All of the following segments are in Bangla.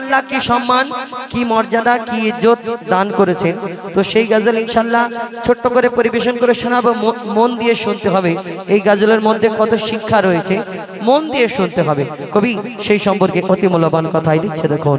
আল্লাহ কি সম্মান, কি মর্যাদা, কি ইজ্জত দান করেছেন? তো সেই গাজল ইনশাল্লাহ ছোট্ট করে পরিবেশন করে শোনাবো মন দিয়ে শুনতে হবে। এই গাজলের মধ্যে কত শিক্ষা রয়েছে, মন দিয়ে শুনতে হবে। কবি, সেই সম্পর্কে অতি মূল্যবান কথাই লিখছে দেখুন।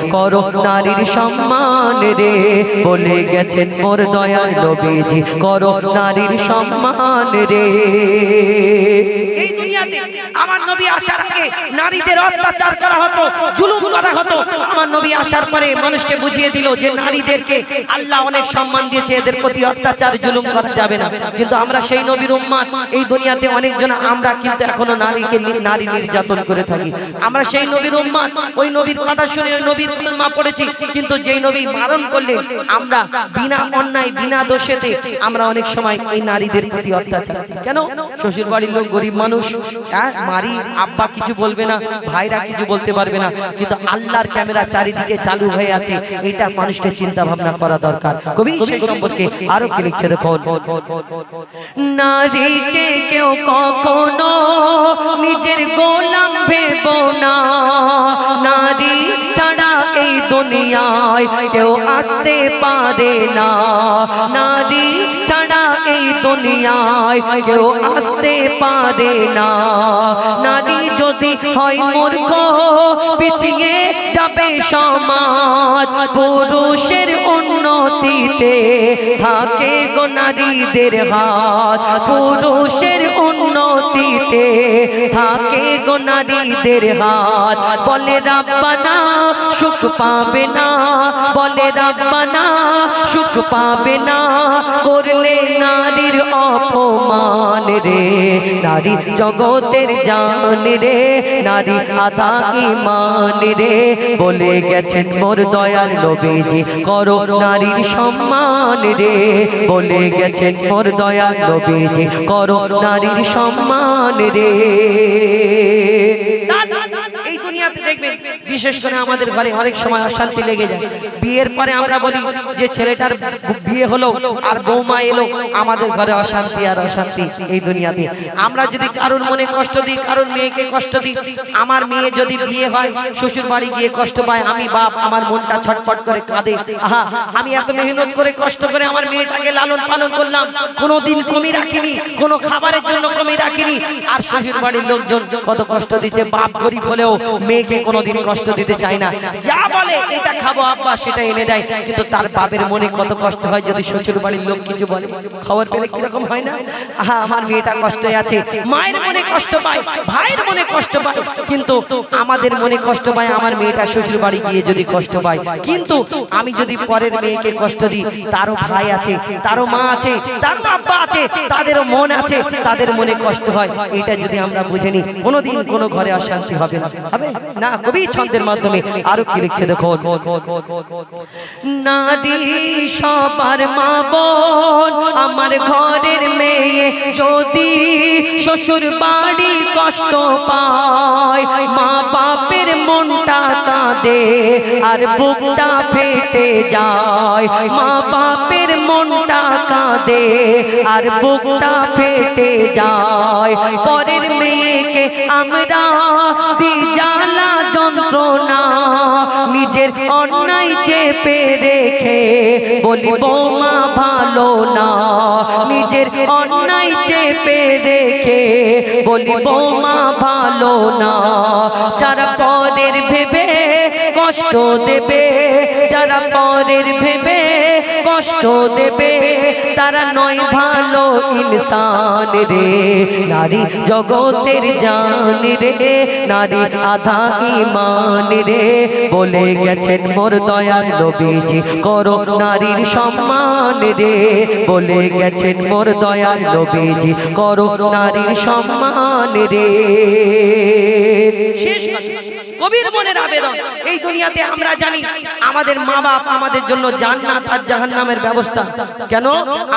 করো নারীর সম্মান রে। বলে গেছেন মোর দয়ার নবীজি, করো নারীর সম্মান রে। এই দুনিয়াতে আমার নবী আসার আগে নারীদের অত্যাচার করা হতো, জুলুম করা হতো। আমার নবী আসার পরে মানুষকে বুঝিয়ে দিল যে নারীদেরকে আল্লাহ অনেক সম্মান দিয়েছে, এদের প্রতি অত্যাচার, জুলুম করা যাবে না। কিন্তু আমরা সেই নবীর উম্মাদ, এই দুনিয়াতে অনেকজন আমরা কিন্তু এখনও নারীকে নারী নির্যাতন করে থাকি। আমরা সেই নবীর উম্মাদ, ওই নবীর কথা শুনে ওই নবীর কলমা পড়েছি, কিন্তু যেই নবী আমরা বিনা অন্যায়, বিনা দোষেতে আমরা অনেক সময় এই নারীদের প্রতি অত্যাচার কেন? শ্বশুর বাড়ির লোক গরিব মানুষ হ্যাঁ? মারি, আব্বা কিছু বলবে না, ভাইরা কিছু বলতে পারবে না, কিন্তু আল্লাহর ক্যামেরা চারিদিকে চালু হয়ে আছে, এটা মানুষকে চিন্তা ভাবনা করা দরকার। কবি সম্পর্কে আরও কি লিখছে দেখো নারীকে কেউ কখনো নিজের গোলাম ভেব না, নারী দুনিয়ায় কেউ আসতে পারে না। নারী ছাড়া এই দুনিয়ায় কেউ আসতে পারে না। নারী যদি হয় মূর্খ, পিছিয়ে যাবে সমাজ। পুরুষের উন্নতিতে থাকে গো নারীদের হাত। পুরুষের উন্নতিতে থাকে গো নারীদের হাত। বলে রাব্বানা, সুখ পাবে না। বলে রাব্বানা, সুখ পাবে না। করলে নারীর অপমান রে। নারী জগতের জান রে। নারী আধা ইমান রে। বলে গেছেন মোর দয়াল নবীজি, করো নারীর সম্মান রে। বলে গেছেন মোর দয়াল নবীজি করো নারীর সম্মান রে। বিশেষ করে আমাদের ঘরে অনেক সময় অশান্তি লেগে যায়। বিয়ের পরে আমরা বলি যে ছেলেটার বিয়ে হলো আর বৌমা এলো, আমাদের ঘরে অশান্তি আর অশান্তি এই দুনিয়াতে। আমরা যদি কারোর মনে কষ্ট দিই, কারোর মেয়েকে কষ্ট দিই, আমার মেয়ে যদি বিয়ে হয়, শ্বশুর বাড়ি গিয়ে কষ্ট পায়, আমি বাপ, আমার মনটা ছটফট করে কাঁদে। আহা, আমি এত মেহনত করে, কষ্ট করে আমার মেয়েটাকে লালন পালন করলাম, কোনোদিন কমি রাখিনি, কোনো খাবারের জন্য কমি রাখিনি। আর শ্বশুর বাড়ির লোকজন কত কষ্ট দিচ্ছে, বাপ গরিব হলেও মেয়েকে কোনোদিন কষ্ট দিতে চায় না। যা বলে, এটা খাব আব্বা, সেটা এনে দেয়। কিন্তু তার বাপের মনে কত কষ্ট হয় যদি শ্বশুর বাড়ির লোক কিছু বলে। খবর পেলে কীরকম হয় না? আহা, আমার মেয়েটা কষ্টে আছে। মায়ের মনে কষ্ট পায়, ভাইয়ের মনে কষ্ট পায়। কিন্তু আমাদের মনে কষ্ট পায়, আমার মেয়েটা শ্বশুর বাড়ি গিয়ে যদি কষ্ট পায়। কিন্তু আমি যদি পরের মেয়েকে কষ্ট দিই, তারও ভাই আছে, তারও মা আছে, তারও আব্বা আছে, তাদেরও মন আছে, তাদের মনে কষ্ট হয়। এটা যদি আমরা বুঝে নিই, কোনোদিন কোনো ঘরে অশান্তি হবে না। হবে? না, কবি ছন্দের মাধ্যমে আরও কি লিখছে দেখো নারী সবার মা বোন, আমার ঘরের মেয়ে যদি শ্বশুর বাড়ি কষ্ট পায়, মা বাপের মনটা কাঁদে আর বুকটা ফেটে যায়। মা বাপের মনটা কাঁদে আর বুকটা ফেটে যায়। পরের মেয়েকে আমরা দি জ্বালা চেপে রেখে বলি বৌমা ভালো না। নিজের অন্যায় চেপে রেখে বলি বৌমা ভালো না। যারা পরের ভেবে কষ্ট দেবে যারা পরের ভেবে কষ্ট দেবে, তারা নয় ভালো ইনসান রে। নারী জগতের জান রে, নারী আধা ইমান রে। বলে গেছেন মোর দয়াল নবীজি, করো নারীর সম্মান রে। বলে গেছেন মোর দয়াল নবীজি, করো নারীর সম্মান রে। শেষ কবির মনের আবেদন। এই দুনিয়াতে আমরা জানি আমাদের মা বাপ আমাদের জন্য জান্নাত আর জাহান্নামের ব্যবস্থা। কেন?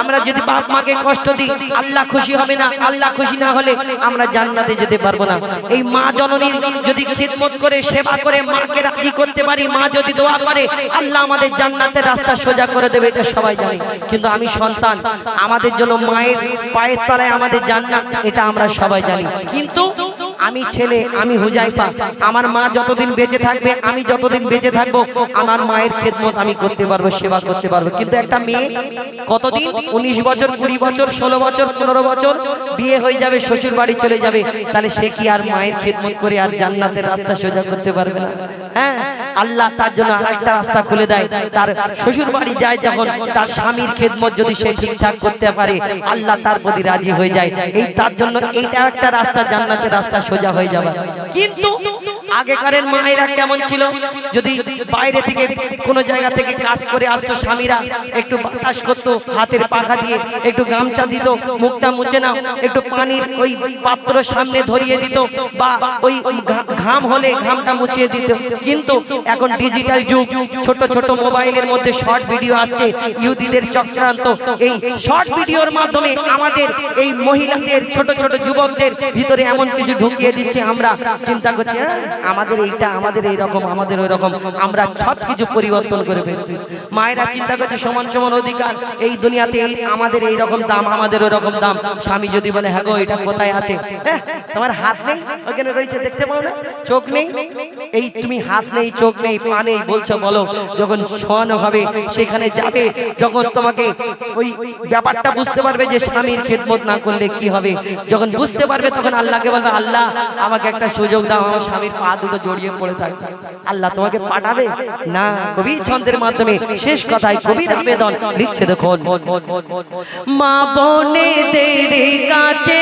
আমরা যদি বাপ মাকে কষ্ট দিই, আল্লাহ খুশি হবে না, আল্লাহ খুশি না হলে আমরা জান্নাতে যেতে পারব না। এই মা জননীর যদি খিদমত করে, সেবা করে, মাকে রাজি করতে পারি, মা যদি দোয়া করে, আল্লাহ আমাদের জান্নাতের রাস্তা সোজা করে দেবে, এটা সবাই জানে। কিন্তু আমি সন্তান, আমাদের জন্য মায়ের পায়ের তলায় আমাদের জান্নাত, এটা আমরা সবাই জানি। কিন্তু আমি ছেলে আমি হুজাইফা। আমার মা যতদিন বেঁচে থাকবে আমি যতদিন বেঁচে থাকব আমার মায়ের খেদমত আমি করতে পারব সেবা করতে পারব। কিন্তু একটা মেয়ে কতদিন? উনিশ বছর কুড়ি বছর ষোলো বছর পনেরো বছর বিয়ে হয়ে যাবে শ্বশুর বাড়ি চলে যাবে তাহলে সে কি আর মায়ের খেদমত করে আর জান্নাতের রাস্তা সোজা করতে পারবে না? হ্যাঁ? আল্লাহ তার জন্য আরেকটা রাস্তা খুলে দেয়। তার শ্বশুর বাড়ি যায় যখন তার স্বামীর খেদমত যদি সে ঠিকঠাক করতে পারে আল্লাহ তার প্রতি রাজি হয়ে যায়। এই তার জন্য এইটা একটা রাস্তা জান্নাতের রাস্তা সোজা হয়ে যাবা। কিন্তু আগেকারের মায়েরা কেমন ছিল? যদি বাইরে থেকে কোনো জায়গা থেকে কাজ করে আসতো স্বামীরা একটু বাতাস করতো হাতের পাখা দিয়ে একটু গামছা দিত মুখটা মুছে নাও একটু পানির ওই পাত্র সামনে ধরিয়ে দিত বা ওই ঘাম হলে ঘামটা মুছিয়ে দিত। কিন্তু এখন ডিজিটাল যুগ ছোট ছোট মোবাইলের মধ্যে শর্ট ভিডিও আসছে ইহুদিদের চক্রান্ত। এই শর্ট ভিডিওর মাধ্যমে আমাদের এই মহিলাদের ছোট ছোট যুবকদের ভিতরে এমন কিছু ঢুকিয়ে দিচ্ছে আমরা চিন্তা করছি "হ্যাঁ, আমাদের এইটা আমাদের এই রকম আমাদের ওই রকম আমরা সব কিছু পরিবর্তন করে ফেলছি। মায়েরা চিন্তা করছে সমান সমান অধিকার। এই দুনিয়াতে আমাদের এই রকম দাম আমাদের ওই রকম দাম। স্বামী যদি বলে হ্যাঁ গো এটা কোথায় আছে? হ্যাঁ, তোমার হাত নেই? ওখানে রয়েছে দেখতে পাও না? চোখ নেই? এই তুমি হাত নেই চোখ নেই পা নেই বলছো বলো যখন শোয়ানো হবে সেখানে যাবে যখন তোমাকে ওই ব্যাপারটা বুঝতে পারবে যে স্বামীর খেদমত না করলে কি হবে যখন বুঝতে পারবে তখন আল্লাহকে বলবে আল্লাহ আমাকে একটা সুযোগ দাও আমার স্বামীর পা দুটো জড়িয়ে পড়ে থাকবে আল্লাহ তোমাকে পাঠাবে? না, কবি ছন্দের মাধ্যমে। শেষ কথায় কবির আবেদন লিখছে দেখুন। মা বোনেদের কাছে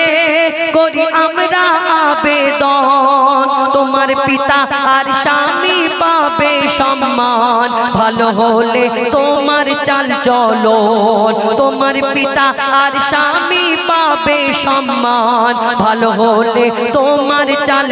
করি আমরা আবেদন। তোমার পিতা আর স্বামী পাবে সম্মান। ভালো হলে তোমার চাল চলন। তোমার পিতা আর স্বামী পাবে সম্মান। ভালো হলে তোমার চাল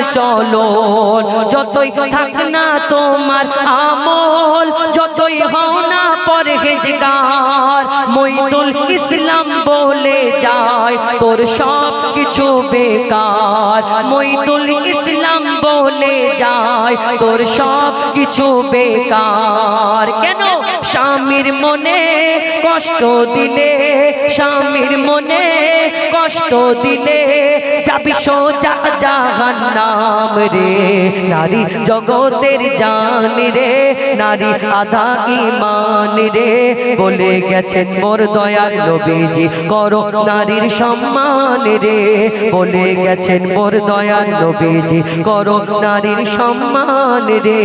চলন যতই থাক না তোমার আমল, যতই হও না পরহেজগার মইদুল ইসলাম বলে যায়, তোর সব কিছু বেকার। মইদুল ইসলাম বলে যায়, তোর সব কিছু বেকার। কেন? স্বামীর মনে কষ্ট দিলে, স্বামীর মনে কষ্ট দিলে, যাবি সোজা জাহান্নাম রে। নারী জগতের জান রে, নারী আধা ইমান রে। বলে গেছেন মোর দয়ার নবীজি, করো নারীর সম্মান রে। বলে গেছেন মোর দয়ার নবীজি, করো নারীর সম্মান রে।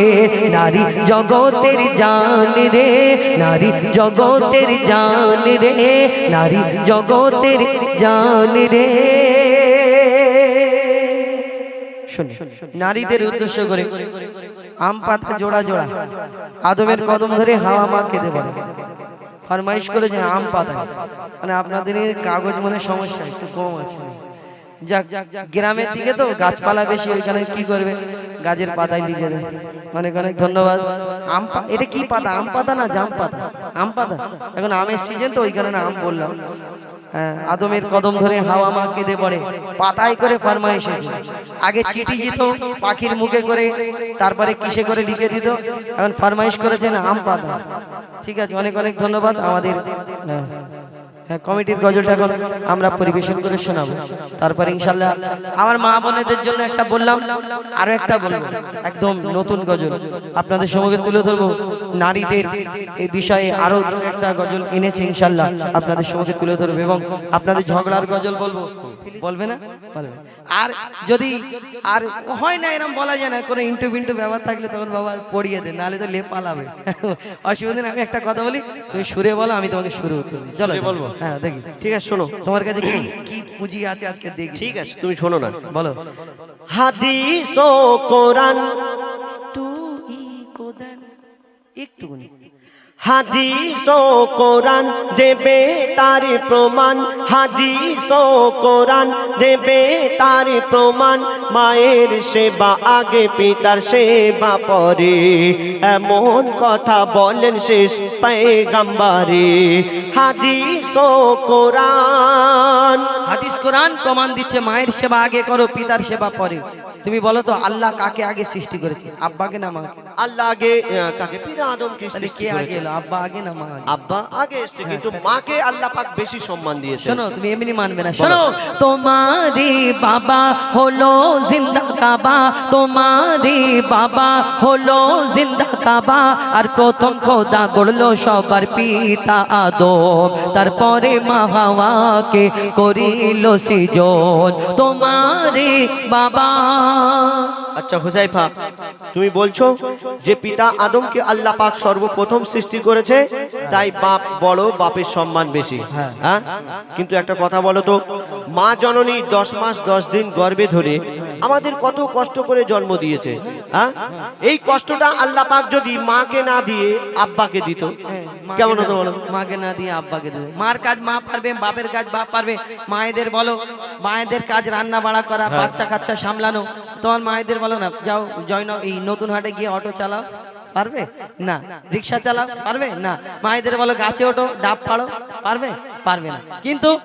নারী জগতের জান রে। নারী জগতের জান রে, নারী জগতের জান রে। নারীদের উদ্দেশ্য করে আম পাতা জোড়া জোড়া, আদমের কদম ধরে হাওয়া মা কেঁদে পড়ে ফরমাইশ করেছে আম পাতা মানে আপনাদের কাগজ মনে সমস্যা, একটু কম আছে। যাক গ্রামের দিকে তো গাছপালা বেশি ওইখানে কি করবে? গাছের পাতায় লিখে দেবে। অনেক অনেক ধন্যবাদ। আম এটা কি পাতা? আম পাতা না জাম পাতা? আম পাতা? এখন আমের সিজন তো ওইখানে না আম বললাম। হ্যাঁ, আদমের কদম ধরে হাওয়া মা কেঁদে পড়ে। পাতায় করে ফার্মা এসেছে। আগে চিঠি দিত পাখির মুখে করে তারপরে কিসে করে লিখে দিত। এখন ফরমাইশ করেছেন আম পাতা। ঠিক আছে অনেক অনেক ধন্যবাদ আমাদের। হ্যাঁ, কমিটির গজলটা এখন আমরা পরিবেশন করে শোনাবো। তারপরে ইনশাল্লাহ আমার মা বোনেদের জন্য একটা বললাম আরও একটা বলব। একদম নতুন গজল। আপনাদের সঙ্গে তুলে ধরবো। নারীদের এই বিষয়ে আরও একটা গজল এনেছে ইনশাল্লাহ আপনাদের সঙ্গে তুলে ধরবো এবং আপনাদের ঝগড়ার গজল বলব। বলবে না? বলবে আর যদি আর হয় না এরকম বলা যায় না। কোনো ইন্টু বিন্টু ব্যাপার থাকলে তখন বাবা পড়িয়ে দেন নাহলে তো লেপ পালাবে। অসুবিধা আমি একটা কথা বলি তুমি সুরে বলো আমি তোমাকে সুরে উত্তর চলো বলব। হ্যাঁ দেখি। ঠিক আছে শোনো। তোমার কাছে কি কি পুঁজি আছে আজকে? দেখি। ঠিক আছে তুমি শোনো না। বলো। হাদিস ও কোরআন। একটু ই কোদান একটুখানি। হাদিস ও কোরআন দেবে তার প্রমাণ। হাদিস ও কোরআন দেবে তার প্রমাণ। মায়ের সেবা আগে পিতার সেবা পরে। এমন কথা বলেন শেষ পেগাম্বারে হাদিস ও কোরআন। হাদিস কোরআন প্রমাণ দিচ্ছে মায়ের সেবা আগে করো পিতার সেবা পরে। তুমি বলো তো আল্লাহ কাকে আগে সৃষ্টি করেছে? আব্বাকে না মাকে? আল্লাহ আগে কাকে? পিতা আদমকে সৃষ্টি কে আগে আব্বা আগে না মা আব্বা আগে এসছে কিন্তু মাকে আল্লাহ পাক বেশি সম্মান দিয়েছে শোনো তুমি এমনি মানবে না। শোনো তোমারি বাবা হলো জিন্দা কাবা। তোমারি বাবা হলো জিন্দা কাবা। আর প্রথম খোদা গড়লো সবার পিতা আদম। তারপরে মা হাওয়াকে করিল সৃজন। তোমারি বাবা। আচ্ছা হুজাইফা তুমি বলছো যে পিতা আদমকে আল্লাহ পাক সর্বপ্রথম সৃষ্টি করেছে তাই বাপ বড় বাপের সম্মান বেশি। হ্যাঁ। হ্যাঁ? কিন্তু একটা কথা বলো তো মা জননী দশ মাস দশ দিন গর্ভে ধরে আমাদের কত কষ্ট করে জন্ম দিয়েছে হ্যাঁ? এই কষ্টটা আল্লাহ পাক যদি মাকে না দিয়ে আব্বাকে দিত হ্যাঁ, কেমন হতো বলো? মাকে না দিয়ে আব্বাকে দেবে মার কাজ মা পারবে বাপের কাজ বাপ পারবে। মায়েদের বলো মায়েদের কাজ রান্না বাড়া করা হ্যাঁ। বাচ্চা কাচ্চা সামলানো। তোমার মায়েদের বলো না যাও জয়ন এই নতুন হাটে গিয়ে অটো চালাও। পারবে? না। রিক্সা চালাও পারবে? না। মায়েদের বলো গাছে ওঠো ডাব পাড়ো পারবে? পারবে না। কিন্তু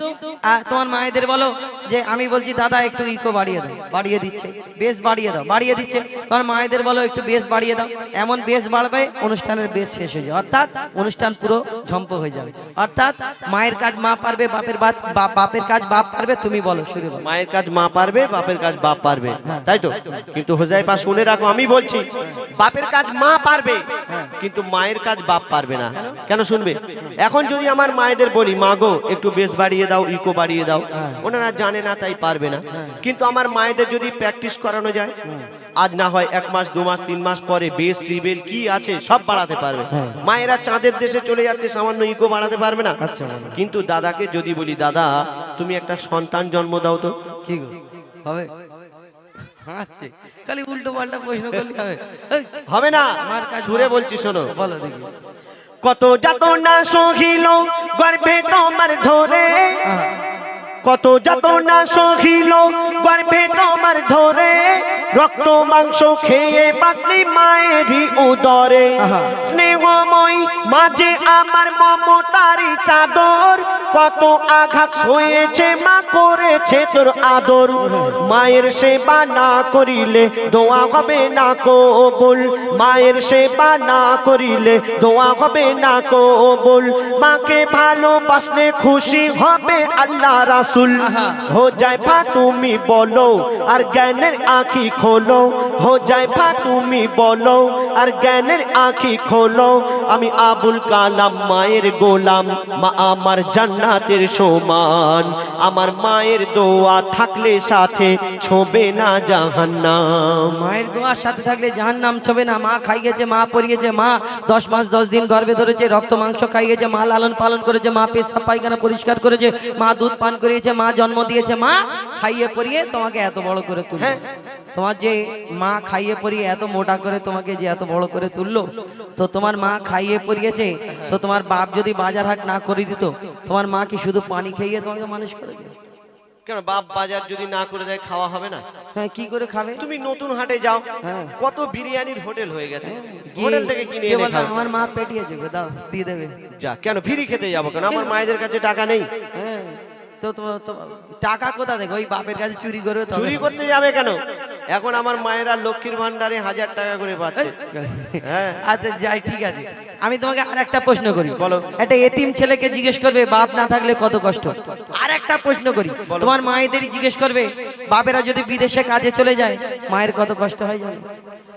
তোমার মায়েদের বলো যে আমি বলছি দাদা একটু ইকো বাড়িয়ে দাও বাড়িয়ে দিচ্ছে। বেশ বাড়িয়ে দাও বাড়িয়ে দিচ্ছে। তোমার মায়েদের বলো একটু বেশ বাড়িয়ে দাও। এমন বেশ বাড়বে অনুষ্ঠানের বেশ শেষ হয়ে যাবে। অর্থাৎ অনুষ্ঠান পুরো ঝম্প হয়ে যাবে। অর্থাৎ মায়ের কাজ মা পারবে বাপের বাত- বা- বাপের কাজ বাপ পারবে তুমি বলো শুরু মায়ের কাজ মা পারবে বাপের কাজ বাপ পারবে। হ্যাঁ। তাই তো? কিন্তু হোজাইফা শুনে রাখো আমি বলছি বাপের কাজ মা পারবে। হ্যাঁ। কিন্তু মায়ের কাজ বাপ পারবে না কেন শুনবে এখন যদি আমার মায়েদের বলি মা গো একটু বেশ বাড়িয়ে দাও ইকো বাড়িয়ে দাও। ওনারা জানে না তাই পারবে না। কিন্তু আমার মায়েদের যদি প্র্যাকটিস করানো যায় আজ না হয় এক মাস দু মাস তিন মাস পরে বেস ট্রিবেল কি আছে সব বাড়াতে পারবে। মায়েরা চাঁদের দেশে চলে যাচ্ছে সামান্য ইকো বাড়াতে পারবে না আচ্ছা কিন্তু দাদাকে যদি বলি দাদা তুমি একটা সন্তান জন্ম দাও তো কি হবে হাসছে খালি উল্টো পাল্টা প্রশ্ন করলে হবে। হবে না। আমার কাজ সুরে বলছি শোনো। বলো দেখি। কত যত না সহিল গর্ভে তোমার ধরে। কত যত না সহিল গর্ভে তোমার ধরে রক্ত মাংস খেয়ে বাঁচলি মায়েরই উদরে। স্নেহময় মাঝে আমার মমতারি চাদর কত আঘাত সয়েছে মা করেছে তোর আদর। মায়ের সেবা না করিলে দোয়া হবে না কবুল। মায়ের সেবা না করিলে দোয়া হবে না কবুল। মাকে ভালোবাসলে খুশি হবে আল্লাহ রাসুল হো যায় ফা তুমি বলো আর জ্ঞানের আঁখি খোলো। হো যায় ফা তুমি বলো আর জ্ঞানের আঁখি খোলো। আমি আবুল কালাম মায়ের গোলাম মা আমার জান্নাতের সমান। আমার মায়ের দোয়া থাকলে সাথে ছোবে না জাহান্নাম। মায়ের দোয়ার সাথে থাকলে জাহান নাম ছবে না। মা খাইয়েছে মা পরিয়েছে মা দশ মাস দশ দিন গর্ভে ধরেছে রক্ত মাংস খাইয়েছে মা লালন পালন করেছে মা পেশাব পায়খানা পরিষ্কার করেছে মা দুধ পান করিয়েছে মা জন্ম দিয়েছে মা খাইয়ে পরিয়ে তোমাকে এত বড় করে তুললো। হ্যাঁ। তোমার যে মা খাইয়ে পরিয়ে এত মোটা করে তোমাকে যে এত বড় করে তুললো তো তোমার মা খাইয়ে পরিয়েছে তো তোমার বাপ যদি বাজার হাট না করে দিত তোমার মা কি শুধু পানি খাইয়ে তোমাকে মানুষ করেছে কেন বাপ বাজার যদি না করে দেয় খাওয়া হবে না? হ্যাঁ কি করে খাবে? তুমি নতুন হাটে যাও হ্যাঁ। কত বিরিয়ানির হোটেল হয়ে গেছে। হোটেল থেকে কিনে এনে খাও আমার মা পেটিয়েছে দাও দিয়ে দেবে। যা কেন ফ্রি খেতে যাব কেন? আমার মায়েদের কাছে টাকা নেই। হ্যাঁ। তো টাকা কোথা দেখো ওই বাপের কাছে চুরি করে চুরি করতে যাবে কেন? এখন আমার মায়েরা লক্ষ্মীর ভান্ডারে হাজার টাকা করে পাচ্ছে। হ্যাঁ। আচ্ছা যাই ঠিক আছে। আমি তোমাকে আর একটা প্রশ্ন করি। বলো। একটা এতিম ছেলেকে জিজ্ঞেস করবে বাপ না থাকলে কত কষ্ট? আর একটা প্রশ্ন করি। তোমার মায়েদেরই জিজ্ঞেস করবে বাপেরা যদি বিদেশে কাজে চলে যায় মায়ের কত কষ্ট হয় জানো?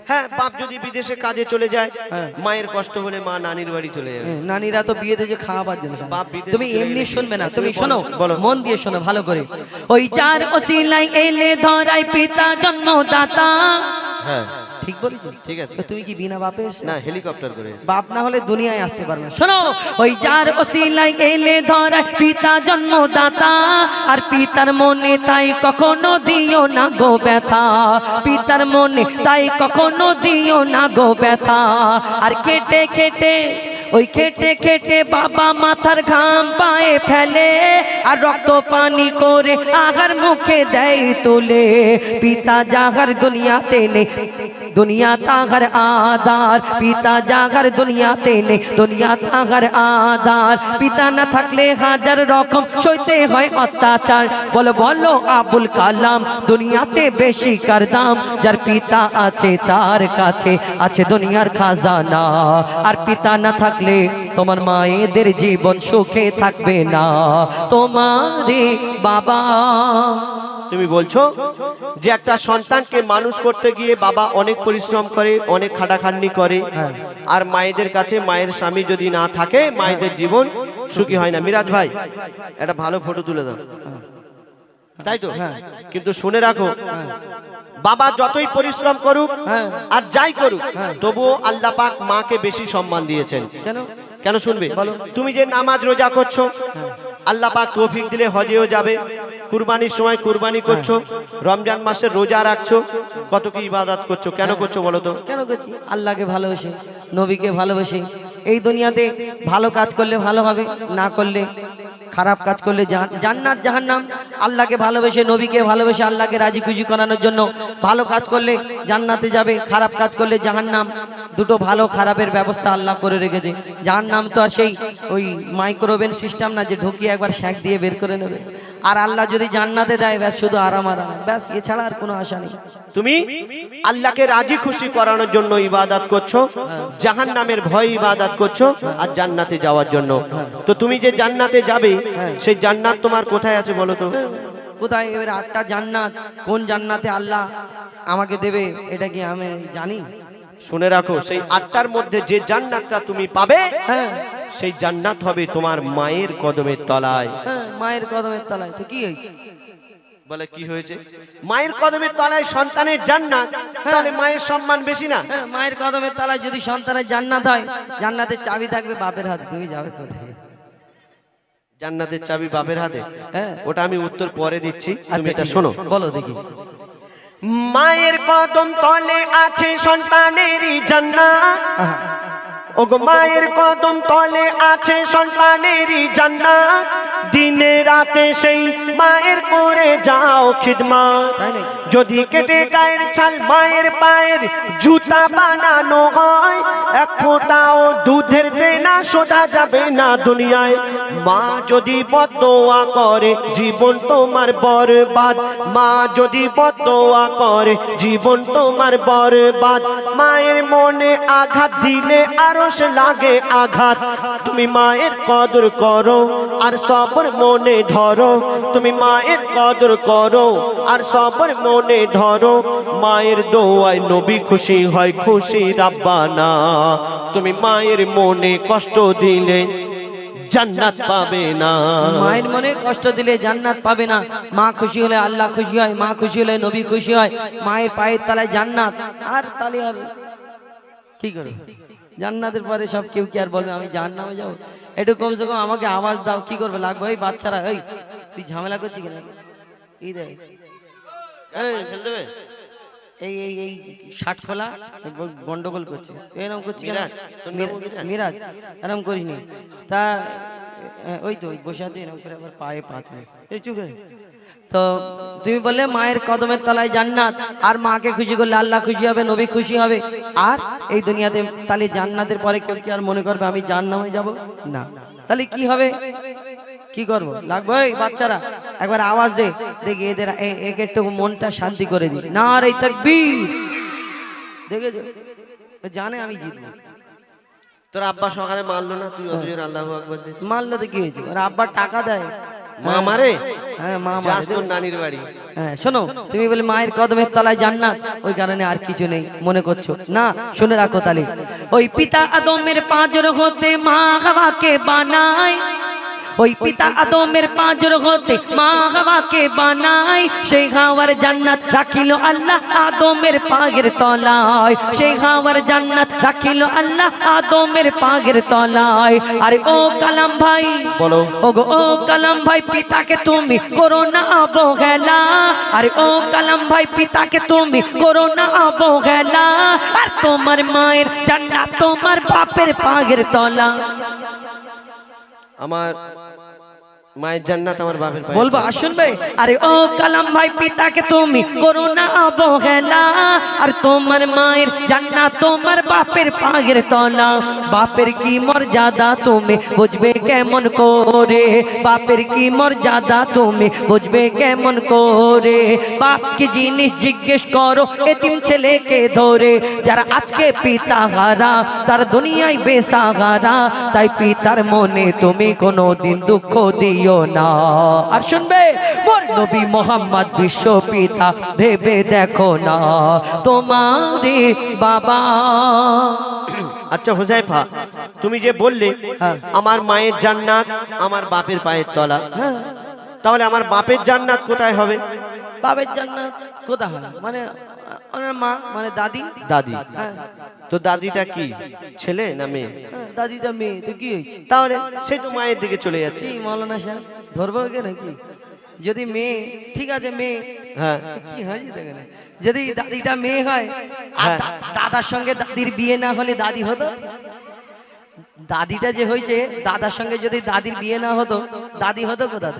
হ্যাঁ বাপ যদি বিদেশে কাজে চলে যায় হ্যাঁ। মায়ের কষ্ট হলে মা নানির বাড়ি চলে যাবে। হ্যাঁ, নানিরা তো বিয়েতে যে খাওয়াবার জন্য বাপ তুমি এমনি শুনবে না। তুমি তুমি শোনো। মন দিয়ে শোনো ভালো করে। ওই যার ওসিলাই এলে ধরাই পিতা জন্মদাতা হ্যাঁ। ঠিক বলেছ ঠিক আছে। তুমি কি বিনা বাপে না হেলিকপ্টার করে বাপ না হলে দুনিয়ায় আসতে পারবে শোনো ওই যার ওসিলাই এলে ধরায় পিতা জন্মদাতা। আর পিতার মনে তাই কখনো দিও না গো ব্যথা। পিতার মনে তাই কখনো দিও না গো ব্যথা। আর কেটে কেটে ওই খেটে খেটে বাবা মাথার ঘাম পায়ে ফেলে আর রক্ত পানি করে আহার মুখে দেয় তোলে। পিতা যাহার দুনিয়াতে নেই দুনিয়া তাহার আদার, পিতা জাগার দুনিয়াতে নেই দুনিয়া তাহার আদার। পিতা না থাকলে হাজার রকম সইতে হয় অত্যাচার। বলো বলো, আবুল কালাম, দুনিয়াতে বেশি কার দাম? যার পিতা আছে তার কাছে, আছে দুনিয়ার খাজানা। আর পিতা না থাকলে তোমার মায়েদের জীবন সুখে থাকবে না। তোমারে বাবা তুমি বলছো যে একটা সন্তানকে মানুষ করতে গিয়ে বাবা অনেক পরিশ্রম করে অনেক খাটাখাটনি করে হ্যাঁ। আর মায়েদের কাছে মায়ের স্বামী যদি না থাকে মায়েদের জীবন সুখী হয় না মিরাজ ভাই একটা ভালো ফটো তুলে দাও তাই তো হ্যাঁ। কিন্তু শুনে রাখো। বাবা যতই পরিশ্রম করুক হ্যাঁ। আর যাই করুক। তবুও আল্লাহ পাক মাকে বেশি সম্মান দিয়েছেন কেন কেন শুনবে। তুমি যে নামাজ রোজা করছ আল্লাহ পাক তৌফিক দিলে হজেও যাবে কুরবানির সময় কুরবানি করছ? রমজান মাসে রোজা রাখছো? কত কি ইবাদত করছ? কেন করছ বলো তো? কেন করছি? আল্লাহকে ভালোবেসে, নবীকে ভালোবেসে। এই দুনিয়াতে ভালো কাজ করলে ভালো হবে, না করলে খারাপ কাজ করলে জান্নাত জাহান্নাম। আল্লাহকে ভালোবেসে, নবীকে ভালোবেসে আল্লাহকে রাজি খুশি করানোর জন্য ভালো কাজ করলে জান্নাতে যাবে, খারাপ কাজ করলে জাহান্নাম। দুটো ভালো খারাপের ব্যবস্থা আল্লাহ করে রেখেছে। জাহান্নাম তো আর সেই ওই মাইক্রোওভেন সিস্টেম না যে ঢুকিয়ে একবার শ্যাক দিয়ে বের করে নেবে। আর আল্লাহ যদি জান্নাতে দেয় ব্যাস শুধু আরাম আরাম। ব্যাস এছাড়া আর কোনো আশা নেই। তুমি আল্লাহকে রাজি খুশি করানোর জন্য ইবাদত করছ জাহান নামের ভয় ইবাদত করছ আর জান্নাতে যাওয়ার জন্য। তো তুমি যে জান্নাতে যাবে সেই জান্নাত তোমার কোথায় আছে বলো তো? কোথায়? এবার আটটা জান্নাত। কোন জান্নাতে আল্লাহ আমাকে দেবে এটা কি আমি জানি? শুনে রাখো সেই আটটার মধ্যে যে জান্নাতটা তুমি পাবে হ্যাঁ। সেই জান্নাত হবে তোমার মায়ের কদমের তলায়। হ্যাঁ মায়ের কদমের তলায়। তো কি হয়েছে? বলে কি হয়েছে? মায়ের কদমের তলায় সন্তানের জান্নাত তাহলে মায়ের সম্মান বেশি না? হ্যাঁ মায়ের কদমের তলায় যদি সন্তানের জান্নাত হয় জান্নাতের চাবি থাকবে বাপের হাতে। তুমি যাবে কোথায়? জান্নাতের চাবি বাপের হাতে? হ্যাঁ। ওটা আমি উত্তর পরে দিচ্ছি। তুমি আচ্ছা এটা শোনো। বলো দেখি। মায়ের কদম তলে আছে সন্তানেরই জান্নাত। ওগো মায়ের কদম তলে আছে সন্তানেরই জান্নাত। দিনে রাতে সেই মায়ের করে যাও খিদমত। নাকি? যদি কেটে গায়ের ছাল মায়ের পায়ের জুতা বানানো হয় এক ফোঁটাও দুধের দেনা শোধা যাবে না দুনিয়ায়। মা যদি বদোয়া করে জীবন তোমার বরবাদ। মা যদি বদোয়া করে জীবন তোমার বরবাদ। মায়ের মনে আঘাত দিলে আরও সে লাগে আঘাত। তুমি মায়ের কদর করো আর সবর মনে ধরো। তুমি মায়ের কদর করো আর সবর মনে ধরো। মায়ের দোয়ায় নবী খুশি হয়, খুশি রাব্বানা। তুমি মায়ের মনে কষ্ট দিলে জান্নাত পাবে না। মায়ের মনে কষ্ট দিলে জান্নাত পাবে না। মা খুশি হলে আল্লাহ খুশি হয়, মা খুশি হলে নবী খুশি হয়। মায়ের পায়ের তলায় জান্নাত। আর তাহলে আর কি করে? জান্নাতের পরে সব কেউ কি আর বলবে আমি জান্নামে যাব? একটু কমসে কম আমাকে আওয়াজ দাও কি করবে? লাগবে? ওই বাচ্চারা ওই তুই ঝামেলা করছি কেন? এই দেখ। এই, দেবে? এই এই এই শার্ট খোলা গন্ডগোল করছে। তুই এরকম করছিস কেন? মিরাজ, এরকম করিস নি তা ওই তো ওই বসে আছে এরকম করে আবার পায়ে পা তুলে। এই চুপ। তো তুমি বললে মায়ের কদমের তলায় জান্নাত আর মাকে খুশি করলে আল্লাহ খুশি হবে নবী খুশি হবে। আর এই দুনিয়াতে তাহলে জান্নাতের পরে কেউ কি আর মনে করবে আমি জান্নামে যাব? না। তাহলে কি হবে? কি করব? লাগবে? ওই বাচ্চারা একবার আওয়াজ দে। দেখি এদের একে একটু মনটা শান্তি করে দি না রে তাকবীর দেখেছ জানে আমি জিতবো। তোর আব্বা সকালে মারলো না? তুই আল্লাহ। মারলে তো কি হয়েছে? ওর আব্বার টাকা দেয়। মা মারে? হ্যাঁ মা যাস তোর নানির বাড়ি। হ্যাঁ শোনো। তুমি বলে মায়ের কদমের তলায় জান্নাত ওই কারণে আর কিছু নেই মনে করছ? না শুনে রাখো তাহলে। ওই পিতা আদমের পাঁজর হতে মা হাওয়াকে বানায়। ওই পিতা আদমের পাঁজর হতে মা হাওয়াকে বানায়। সেই হাওয়ার জান্নাত রাখিল আল্লাহ আদমের পাগের তলায়। সেই হাওয়ার জান্নাত রাখিল আল্লাহ আদমের পাগের তলায়। আরে ও কালাম ভাই বলো। ও গো ও কালাম ভাই পিতাকে তুমি করো না অবহেলা। আরে ও কালাম ভাই পিতাকে তুমি করো না অবহেলা। আর তোমার মায়ের জান্নাত তোমার বাপের পাগের তলা। আমার মায়ের জান্নাত আমার বাপের পায়ে বলব আর শুনবে আরে ও কালাম ভাই পিতাকে তুমি করো না অবহেলা। আর তোমার মায়ের জান্নাত তোমার বাপের পাগের তলা। বাপের কি মর্যাদা তুমি বুঝবে কেমন করে? বাপের কি মর্যাদা তুমি বুঝবে কেমন করে? বাপকে জিনিস জিজ্ঞেস করো এতিম ছেলেকে ধরে। যারা আজকে পিতা হারা তার দুনিয়ায় বেসাহারা। তাই পিতার মনে তুমি কোনো দিন দুঃখ দিও না। আর শুনবে মোর নবী মোহাম্মদ বিশ্ব পিতা ভেবে দেখো না। তোমারে বাবা। আচ্ছা হুজাইফা তুমি যে বললে হ্যাঁ। আমার মায়ের জান্নাত আমার বাপের পায়ের তলা। হ্যাঁ। তাহলে আমার বাপের জান্নাত কোথায় হবে? বাপের জান্নাত কোথায় হয় মানে ওনার মা মানে দাদি? দাদি। হ্যাঁ। তো দাদিটা কি? ছেলে না মেয়ে? হ্যাঁ, দাদিটা মেয়ে তো কি হয়েছে? তাহলে সে তো মায়ের দিকে চলে যাচ্ছে। কি মৌলানা সাহেব ধরবো কে নাকি? যদি মেয়ে ঠিক আছে মেয়ে। হ্যাঁ। কি হয় যদি দাদিটা মেয়ে হয় আর হ্যাঁ। দাদার সঙ্গে দাদির বিয়ে না হলে দাদি হতো? দাদিটা যে হয়েছে, দাদার সঙ্গে যদি দাদির বিয়ে না হতো, দাদি হতো কোথা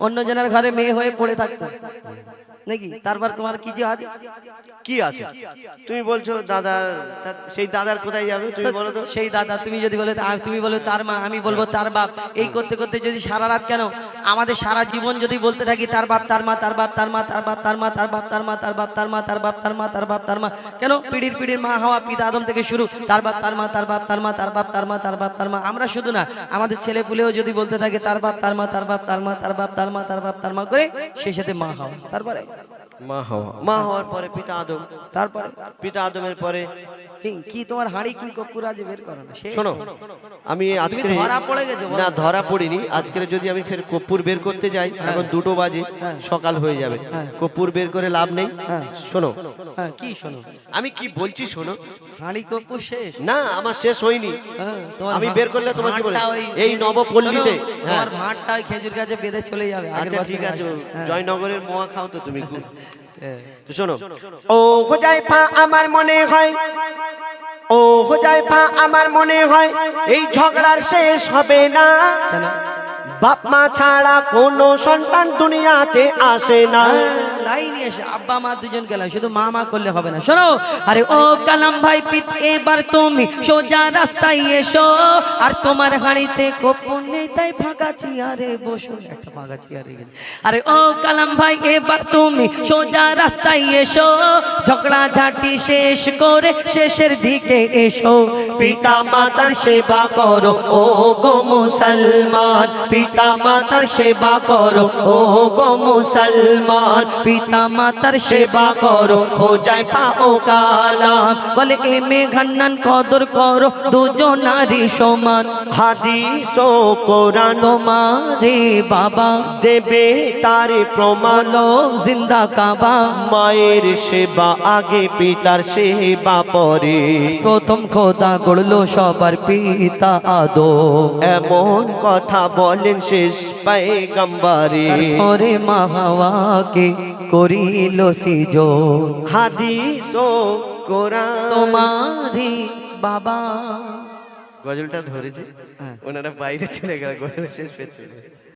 অন্য জনের ঘরে মেয়ে হয়ে পড়ে থাকতো। নাকি তারপর তোমার কি যে আছে কি আছে তুমি বলছো দাদার তা- সেই দাদার কোথায় যাবে তুমি বলো তো সেই দাদা তুমি যদি বলে তুমি বলো তার মা আমি বলব তার বাপ এই করতে করতে যদি সারা রাত কেন আমাদের সারা জীবন যদি বলতে থাকি তার বাপ তার মা তার বাপ তার মা তার বাপ তার মা তার বাপ তার মা তার বাপ তার মা তার বাপ তার মা তার বাপ তার মা কেন পিড়ির পিড়ির মা হওয়া পিতা আদম থেকে শুরু তার বাপ তার মা তার বাপ তার মা তার বাপ তার মা তার বাপ তার মা আমরা শুধু না আমাদের ছেলে পুলেও যদি বলতে থাকে তার বাপ তার মা তার বাপ তার মা তার বাপ তার মা তার বাপ তার মা করে সেই সাথে মা হওয়া তারপরে মা হওয়া। মা হওয়ার পরে পিতা আদম। তারপরে? পিতা আদমের পরে কি তোমার হাঁড়ি কি কপুর আছে বের করো শোনো আমি আজকে ধরা পড়ে গেছো। না ধরা পড়িনি। আজকের যদি আমি ফের কপ্পুর বের করতে যাই এখন দুটো বাজে হ্যাঁ। সকাল হয়ে যাবে। হ্যাঁ। কপ্পুর বের করে লাভ নেই। হ্যাঁ। শোনো। হ্যাঁ কি শোনো? আমি কি বলছি শোনো? হাঁড়ি কপুর শেষ? না আমার শেষ হয়নি। হ্যাঁ, আমি বের করলে তোমার কি বলে? এই নবপল্লীতে, হ্যাঁ। তোমার ভাঁড়টা খেজুর গাছে বেঁধে চলে যাবে আচ্ছা ঠিক আছে। হ্যাঁ। জয়নগরের মোয়া খাও তো তুমি হ্যাঁ। তো শোনো। ও হোজাইফা আমার মনে হয় ও হোজাইফা আমার মনে হয় এই ঝগড়ার শেষ হবে না? বাপ মা ছাড়া কোনো সন্তান দুনিয়াতে আসে না। লাইনই এসে আব্বা, মা দুজন গেলাম, শুধু মা মা করলে হবে না। শোনো, আরে ও কালাম ভাই পিত, এবার তুমি সোজা রাস্তায় এসো, আর তোমার হাঁড়িতে নেই, তাই ফাঁকা চেয়ারে বসো। একটা ফাঁকা চেয়ারে গেছে আরে ও কালাম ভাই, এবার তুমি সোজা রাস্তায় এসো, ঝগড়া ঝাঁটি শেষ করে শেষের দিকে এসো। পিতা মাতার সেবা করো, ও গো মুসলমান। পিতা মাতার সেবা করো, ও গো মুসলমান। পিতা মাতার সেবা করো ও যায় পাও কালাম। বলে, এ মেঘান্নান কদর করো দুজনারি সমান। হাদিস ও কোরআন, তোমারে বাবা দেবে তার প্রমাণ। জিন্দা কাবা। মায়ের সেবা আগে, পিতার সেবা পরে। প্রথম খোদা গড়লো সবার পিতা আদো এমন কথা বলেন শেষ পায়গাম্বারে। তারপরে মা হাওয়াকে করিল সিজো হাদিস ও কোরআন। তোমারি বাবা। গজলটা ধরেছে? ওনারা বাইরে চলে গেল গজল শেষ এসেছে।